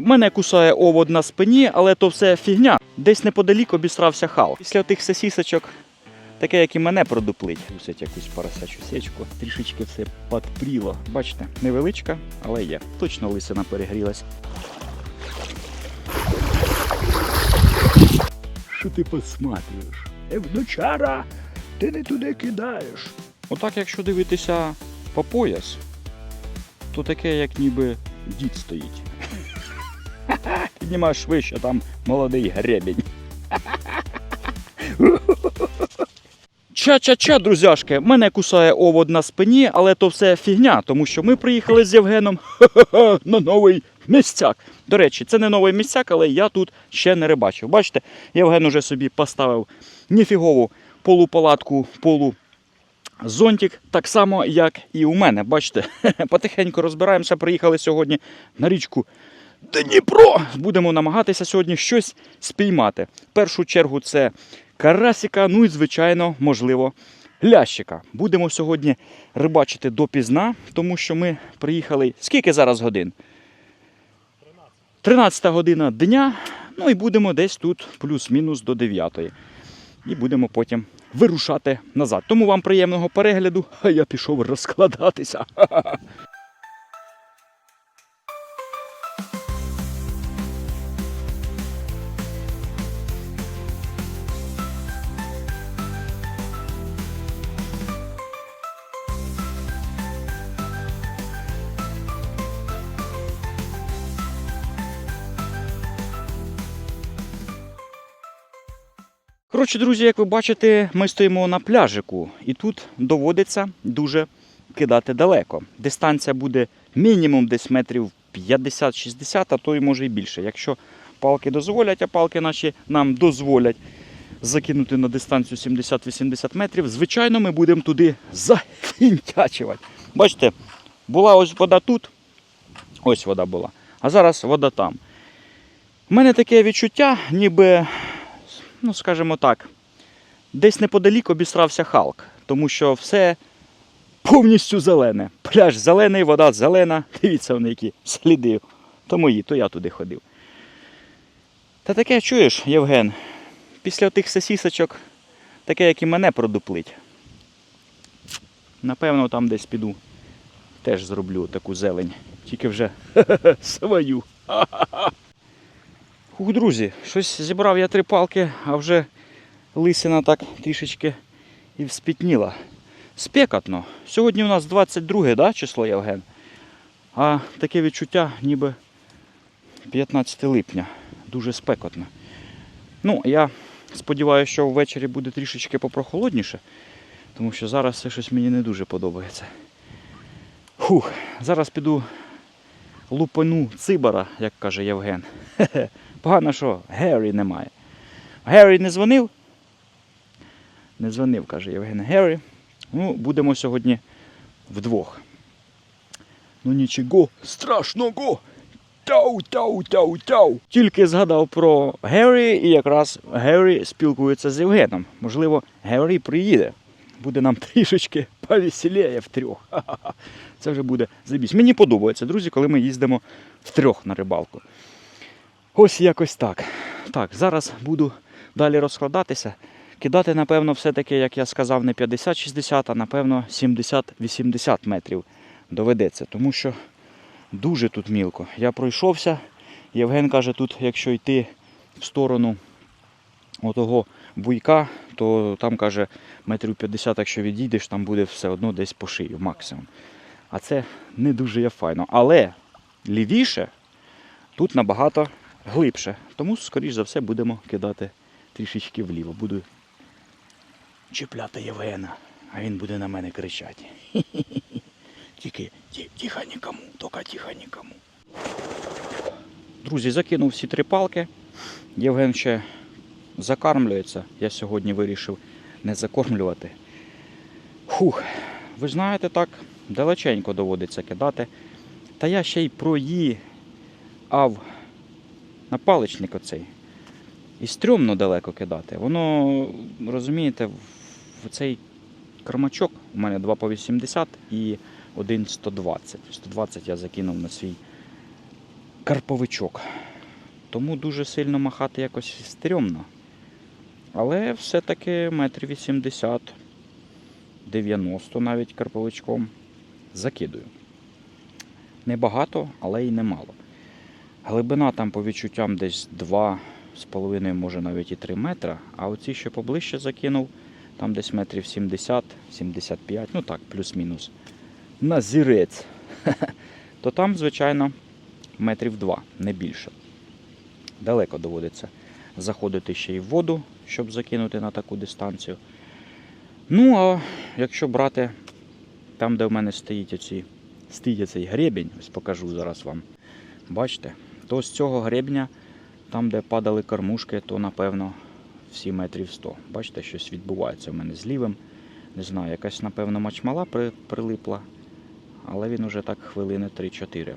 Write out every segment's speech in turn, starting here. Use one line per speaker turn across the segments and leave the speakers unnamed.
Мене кусає овод на спині, але то все фігня. Десь неподалік обісрався хал. Після тих сосісочок, таке, як і мене продуплить. Кусить якусь поросячу сечку. Трішечки все подпріло. Бачите, невеличка, але є. Точно лисина перегрілась. Що ти посматрюєш? Е, внучара, ти не туди кидаєш. Отак, якщо дивитися по пояс, то таке, як ніби дід стоїть. Піднімаєш вище, там молодий гребінь. Ча-ча-ча, друзяшки, мене кусає овод на спині, але то все фігня, тому що ми приїхали з Євгеном на новий місцяк. До речі, це не новий місцяк, але я тут ще не рибачив. Бачите, Євген уже собі поставив ніфігову полупалатку, полу зонтик, так само, як і у мене. Бачите, потихеньку розбираємося. Приїхали сьогодні на річку Дніпро. Будемо намагатися сьогодні щось спіймати. В першу чергу це карасика, ну і, звичайно, можливо, лящика. Будемо сьогодні рибачити допізна, тому що ми приїхали. Скільки зараз годин? 13 година дня. Ну і будемо десь тут плюс-мінус до 9. І будемо потім вирушати назад. Тому вам приємного перегляду, а я пішов розкладатися. Коротше, друзі, як ви бачите, ми стоїмо на пляжику, і тут доводиться дуже кидати далеко. Дистанція буде мінімум десь метрів 50-60, а то й може і більше. Якщо палки дозволять, а палки наші нам дозволять закинути на дистанцію 70-80 метрів, звичайно, ми будемо туди зафінтячувати. Бачите, була ось вода тут, ось вода була, а зараз вода там. У мене таке відчуття, ніби ну скажімо так, десь неподалік обісрався Халк, тому що все повністю зелене. Пляж зелений, вода зелена. Дивіться, вони які сліди. То мої, то я туди ходив. Та таке чуєш, Євген, після тих сосісочок, таке, як і мене продуплить. Напевно, там десь піду. Теж зроблю таку зелень. Тільки вже свою. Хух, друзі, щось зібрав я три палки, а вже лисина так трішечки і вспітніла. Спекотно. Сьогодні у нас 22 да, число Євген. А таке відчуття ніби 15 липня. Дуже спекотно. Ну, я сподіваюся, що ввечері буде трішечки попрохолодніше, тому що зараз це щось мені не дуже подобається. Фух, зараз піду лупану цибара, як каже Євген. Хе-хе. Погано, що Геррі немає. Геррі не дзвонив? Не дзвонив, каже Євген Геррі. Ну, будемо сьогодні вдвох. Ну нічого, страшного. Тау, тау, тау, тау. Тільки згадав про Геррі, і якраз Геррі спілкується з Євгеном. Можливо, Геррі приїде. Буде нам трішечки повеселіє втрьох. Ха-ха-ха. Це вже буде забісь. Мені подобається, друзі, коли ми їздимо втрьох на рибалку. Ось якось так. Так, зараз буду далі розкладатися. Кидати, напевно, все-таки, як я сказав, не 50-60, а напевно 70-80 метрів доведеться, тому що дуже тут мілко. Я пройшовся. Євген каже, тут, якщо йти в сторону отого буйка, то там каже метрів 50, якщо відійдеш, там буде все одно десь по шию максимум. А це не дуже є файно. Але лівіше тут набагато глибше. Тому, скоріш за все, будемо кидати трішечки вліво. Буду чіпляти Євгена, а він буде на мене кричати. Тільки ті- тихо нікому, тільки тихо нікому. Друзі, закинув всі три палки. Євген ще закармлюється. Я сьогодні вирішив не закормлювати. Фух, ви знаєте, так далеченько доводиться кидати. Та я ще й проїав на паличник оцей. І стрьомно далеко кидати. Воно, розумієте, в цей кормачок у мене 2 по 80 і один 120. 120 я закинув на свій карповичок. Тому дуже сильно махати якось стрьомно. Але все-таки метрів 80, 90 навіть карповичком закидую. Небагато, але й немало. Глибина там по відчуттям десь 2,5, може навіть і 3 метра. А оці, що поближче закинув, там десь метрів 70-75, ну так, плюс-мінус. На зірець. То там, звичайно, метрів 2, не більше. Далеко доводиться заходити ще й в воду, щоб закинути на таку дистанцію. Ну, а якщо брати там, де в мене стоїть оці, стоїть цей гребінь, ось покажу зараз вам. Бачите, то з цього гребня, там, де падали кормушки, то напевно всі метрів 100. Бачите, щось відбувається в мене з лівим. Не знаю, якась, напевно, мачмала при, прилипла, але він уже так хвилини 3-4.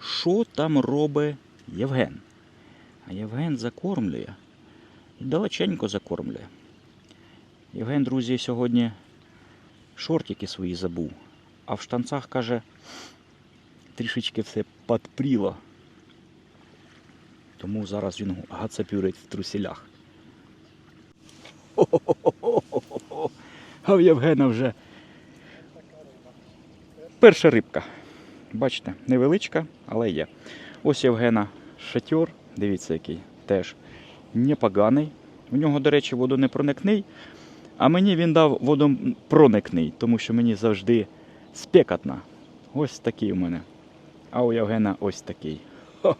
Що там робить Євген? А Євген закормлює. І далеченько закормлює. Євген, друзі, сьогодні шортики свої забув. А в штанцах, каже, трішечки все подпріло. Тому зараз він гацапюрить в трусілях. А в Євгена вже перша рибка. Бачите, невеличка, але є. Ось Євгена шатьор, дивіться, який теж непоганий. У нього, до речі, водонепроникний, а мені він дав водопроникний, тому що мені завжди спекотно. Ось такий у мене. А у Євгена ось такий.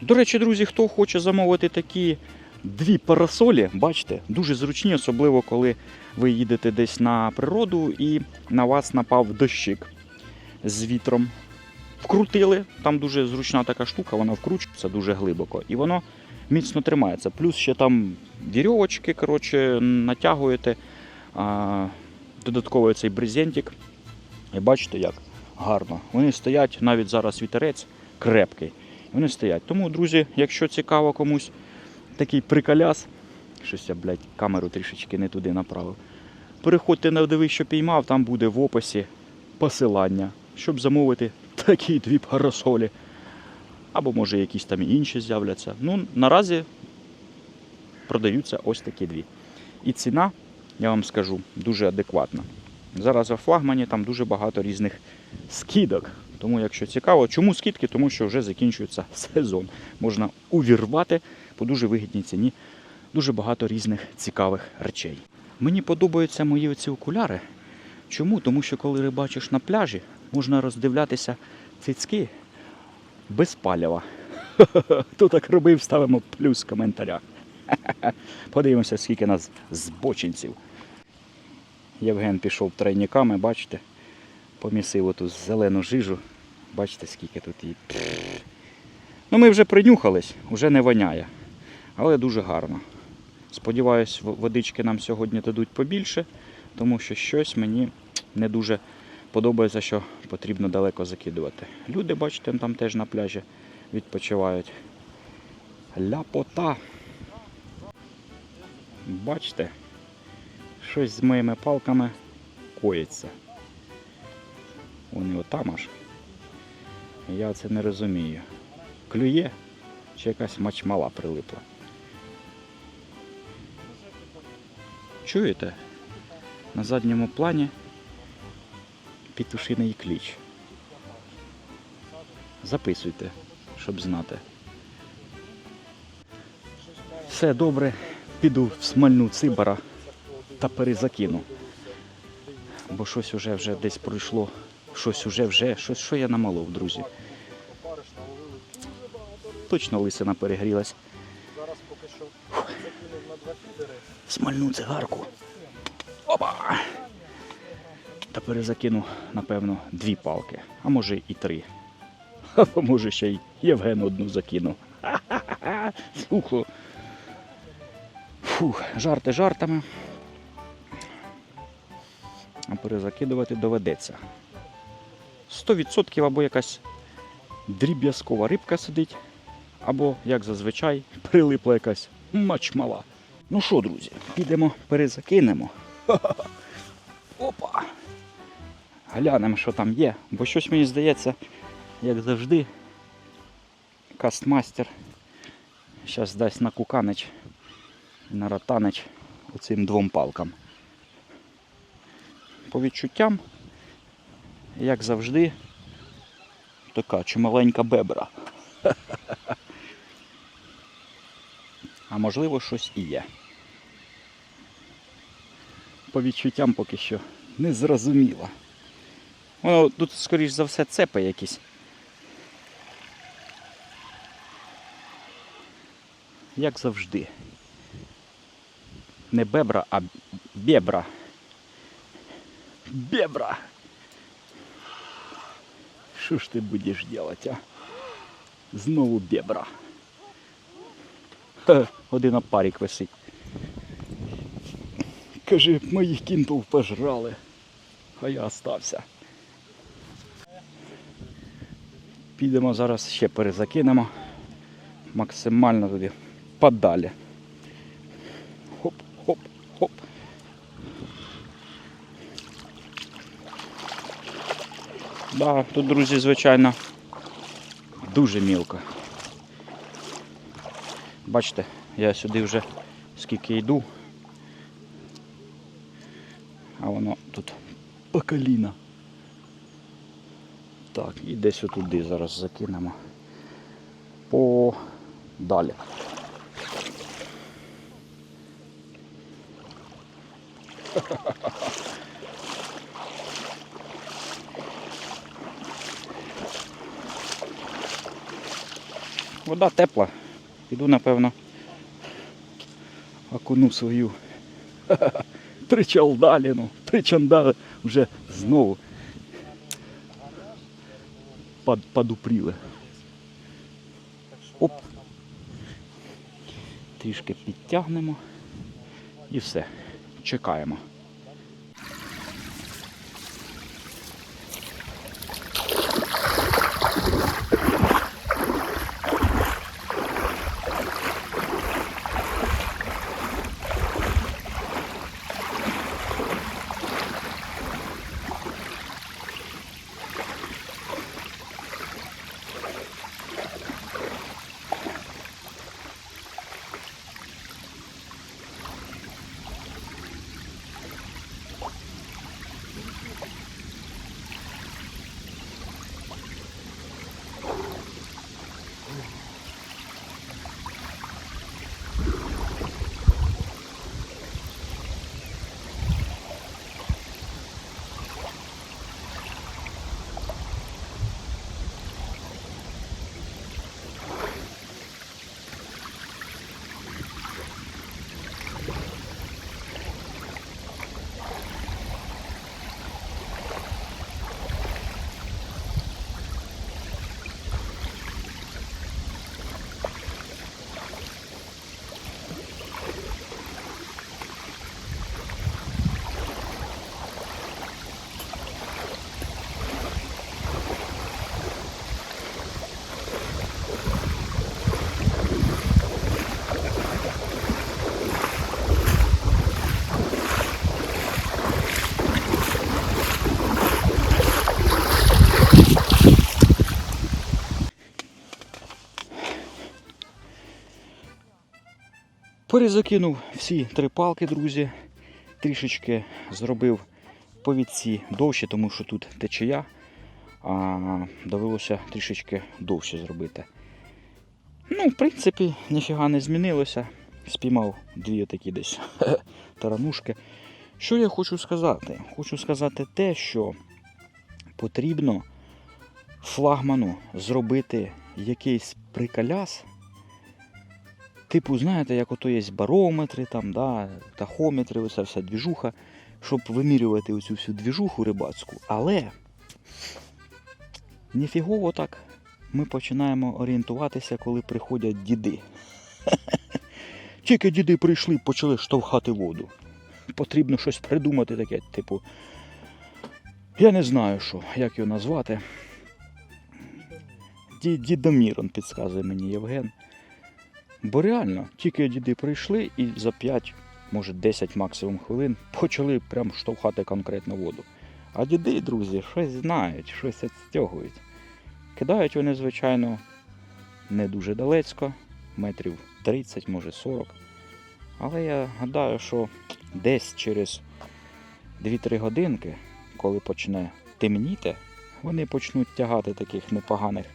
До речі, друзі, хто хоче замовити такі дві парасолі, бачите, дуже зручні, особливо коли ви їдете десь на природу і на вас напав дощик з вітром. Вкрутили, там дуже зручна така штука, вона вкручується дуже глибоко і воно міцно тримається. Плюс ще там вірьовочки, коротше, натягуєте, додатково цей брезентик. І бачите, як гарно. Вони стоять, навіть зараз вітерець крепкий. Вони стоять. Тому, друзі, якщо цікаво комусь такий приколяс, щось я, блядь, камеру трішечки не туди направив. Переходьте на дивись, що піймав, там буде в описі посилання, щоб замовити такі дві парасолі. Або може якісь там інші з'являться. Ну, наразі продаються ось такі дві. І ціна, я вам скажу, дуже адекватна. Зараз у флагмані там дуже багато різних скидок. Тому, якщо цікаво, чому скидки? Тому що вже закінчується сезон. Можна увірвати по дуже вигідній ціні дуже багато різних цікавих речей. Мені подобаються мої оці окуляри. Чому? Тому що коли рибачиш на пляжі, можна роздивлятися цицьки без палива. Хто так робив, ставимо плюс в коментарях. Подивимося, скільки нас збочинців. Євген пішов тройниками, бачите, помісив оту зелену жижу. Бачите, скільки тут її. Ну, ми вже принюхались, вже не воняє. Але дуже гарно. Сподіваюсь, водички нам сьогодні дадуть побільше, тому що щось мені не дуже подобається, що потрібно далеко закидувати. Люди, бачите, там теж на пляжі відпочивають. Ляпота. Бачите, щось з моїми палками коїться. Вони отам аж. Я це не розумію. Клює чи якась мачмала прилипла. Чуєте? На задньому плані петушиний кліч. Записуйте, щоб знати. Все добре, піду в смальну цибара та перезакину. Бо щось уже вже десь пройшло, щось уже вже, щось що я намалов, друзі. Точно лисина перегрілась.
Зараз поки що закинув на два фідери.
Смальну цигарку. Опа! Та перезакину, напевно, дві палки, а може і три. Або може ще й Євген одну закину. Ха-ха-ха! Фух, жарти жартами. Перезакидувати доведеться. 100% або якась дріб'язкова рибка сидить, або, як зазвичай, прилипла якась мачмала. Ну що, друзі, підемо перезакинемо. Опа. Глянемо, що там є. Бо щось мені здається, як завжди, кастмастер зараз дасть на куканич і на ротанич оцим двом палкам. По відчуттям, як завжди, така чималенька бебра. А можливо щось і є. По відчуттям поки що не зрозуміло. Воно тут, скоріш за все, цепи якісь. Як завжди. Не бебра, а бебра. Бебра. Що ж ти будеш делать, а? Знову бебра. Ха, один опарик висить. Каже, моїх кінтов пожрали, а я остався. Підемо зараз ще перезакинемо максимально туди подалі. Да, тут, друзі, звичайно, дуже мілко. Бачите, я сюди вже скільки йду, а воно тут по коліна. Так, і десь отуди зараз закинемо. По далі. Вода тепла. Піду, напевно, окуну свою тричалдаліну, тричандали вже знову под, подупріли. Оп. Трішки підтягнемо і все. Чекаємо. Перезакинув всі три палки, друзі. Трішечки зробив повідці довше, тому що тут течія, а довелося трішечки довше зробити. Ну, в принципі, ніфіга не змінилося. Спіймав дві такі десь таранушки. Що я хочу сказати? Хочу сказати те, що потрібно флагману зробити якийсь приколяс. Типу, знаєте, як ото є барометри, там, да, тахометри, оця вся двіжуха, щоб вимірювати оцю всю двіжуху рибацьку. Але ніфігово так ми починаємо орієнтуватися, коли приходять діди. Тільки діди прийшли, почали штовхати воду. Потрібно щось придумати таке, типу. Я не знаю, що, як його назвати. Ді- Дідомірон підказує мені Євген. Бо реально, тільки діди прийшли і за 5, може 10 максимум хвилин почали прям штовхати конкретно воду. А діди, друзі, щось знають, щось відстягують. Кидають вони, звичайно, не дуже далецько, метрів 30, може 40. Але я гадаю, що десь через 2-3 годинки, коли почне темніти, вони почнуть тягати таких непоганих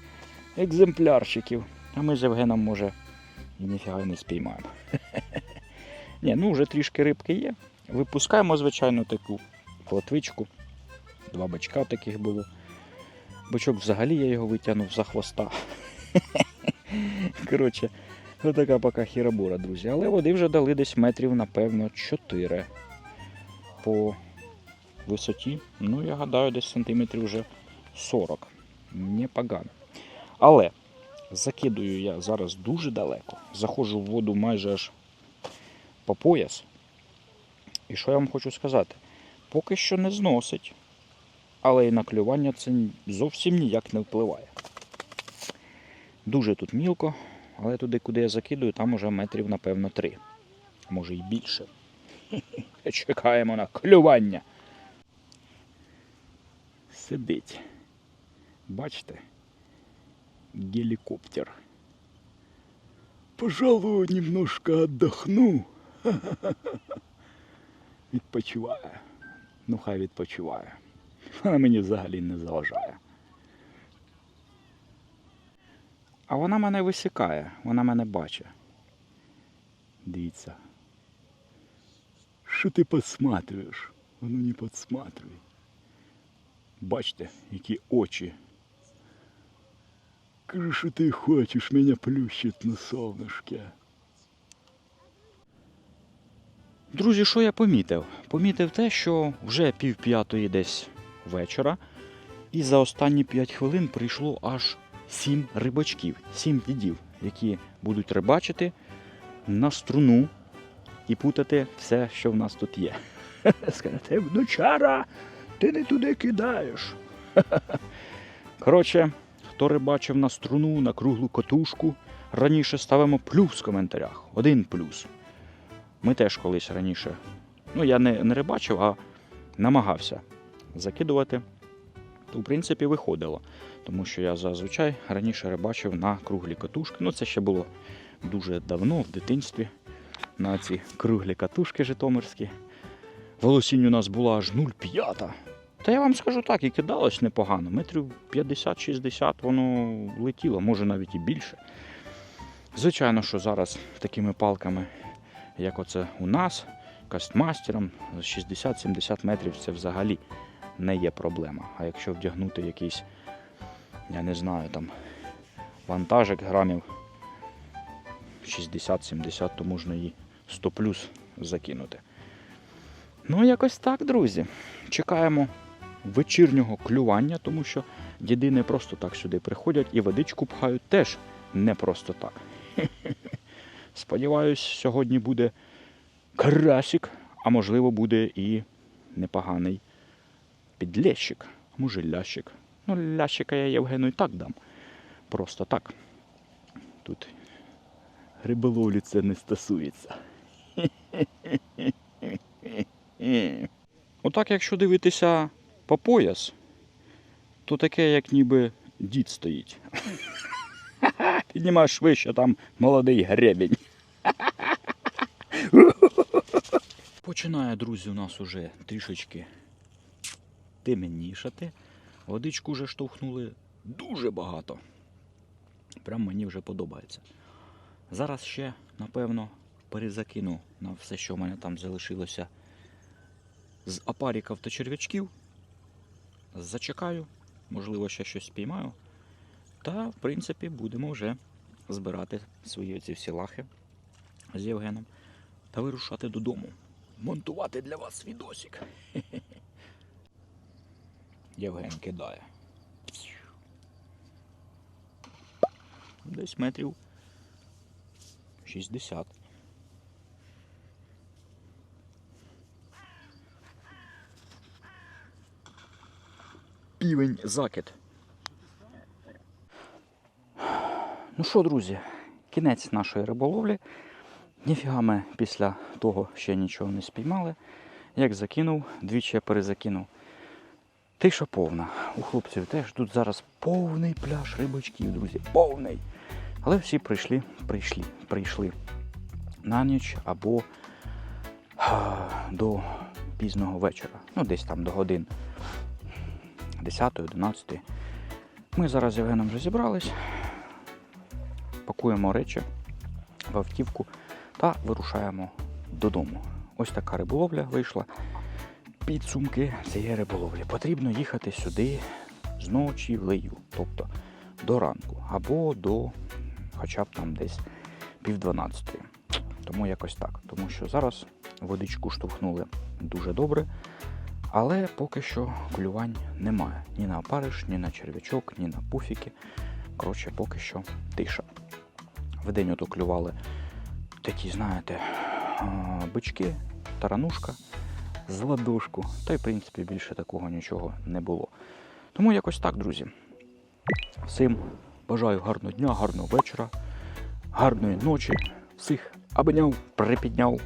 екземплярчиків. А ми з Євгеном, може, і ніфіга не спіймаємо. Ні, ну вже трішки рибки є. Випускаємо, звичайно, таку плотвичку. Два бачка таких було. Бачок взагалі я його витягнув за хвоста. Коротше, ось така пока хірабура, друзі. Але води вже дали десь метрів, напевно, 4 по висоті. Ну, я гадаю, десь сантиметрів вже 40. Непогано. Але закидую я зараз дуже далеко. Заходжу в воду майже аж по пояс. І що я вам хочу сказати? Поки що не зносить, але і на клювання це зовсім ніяк не впливає. Дуже тут мілко, але туди, куди я закидую, там уже метрів, напевно, три. Може і більше. Чекаємо на клювання. Сидить. Бачите? Геликоптер. Пожалуй, немножко отдохну. Відпочиває. Ну, хай відпочиває. Вона мені взагалі не заважає. А вона мене висікає, вона мене бачить. Дивіться. Що ти посматриваєш? Воно не подсматривай. Бачите, які очі. Кажи, що ти хочеш мене плющить на солнышке. Друзі, що я помітив? Помітив те, що вже пів п'ятої десь вечора, і за останні 5 хвилин прийшло аж 7 рибачків, 7 дідів, які будуть рибачити на струну і путати все, що в нас тут є. Скажете, внучара, ти не туди кидаєш. Коротше, хто рибачив на струну, на круглу котушку, раніше ставимо плюс в коментарях. Один плюс. Ми теж колись раніше. Ну, я не, не рибачив, а намагався закидувати. То, в принципі, виходило. Тому що я зазвичай раніше рибачив на круглі катушки. Ну, це ще було дуже давно, в дитинстві. На ці круглі катушки житомирські. Волосінь у нас була аж 0,5. Та я вам скажу так, і кидалось непогано. Метрів 50-60 воно летіло, може навіть і більше. Звичайно, що зараз такими палками, як оце у нас, кастмастером, 60-70 метрів це взагалі не є проблема. А якщо вдягнути якийсь, я не знаю, там вантажик грамів 60-70, то можна і 100 плюс закинути. Ну, якось так, друзі. Чекаємо вечірнього клювання, тому що діди не просто так сюди приходять і водичку пхають теж не просто так. Сподіваюсь, сьогодні буде карасик, а можливо буде і непоганий підлещик, може лящик. Ну, лящика я Євгену і так дам. Просто так. Тут риболовлі це не стосується. Отак, якщо дивитися по пояс, то таке, як ніби дід стоїть. Піднімаєш вище, там молодий гребінь. Починає, друзі, у нас уже трішечки темнішати. Водичку вже штовхнули дуже багато. Прям мені вже подобається. Зараз ще, напевно, перезакину на все, що в мене там залишилося з апаріків та черв'ячків. Зачекаю, можливо, ще щось спіймаю. Та, в принципі, будемо вже збирати свої ці всі лахи з Євгеном та вирушати додому. Монтувати для вас відосик. Євген кидає. Десь метрів 60. Півень закид. Ну що, друзі, кінець нашої риболовлі. Ніфіга ми після того ще нічого не спіймали. Як закинув, двічі я перезакинув. Тиша повна. У хлопців теж тут зараз повний пляж рибачків, друзі. Повний. Але всі прийшли, прийшли, прийшли на ніч або до пізного вечора. Ну, десь там до годин 10-11. Ми зараз з Євгеном вже зібрались, пакуємо речі в автівку та вирушаємо додому. Ось така риболовля вийшла. Підсумки цієї риболовлі. Потрібно їхати сюди з ночі в лею, тобто до ранку, або до хоча б там десь пів дванадцятої. Тому якось так. Тому що зараз водичку штовхнули дуже добре, але поки що клювань немає. Ні на опариш, ні на черв'ячок, ні на пуфіки. Коротше, поки що тиша. Вдень ото клювали такі, знаєте, бички, таранушка з ладошку. Та й, в принципі, більше такого нічого не було. Тому якось так, друзі. Всім бажаю гарного дня, гарного вечора, гарної ночі. Всіх обняв, припідняв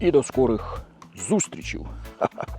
і до скорих зустрічей. Ха-ха.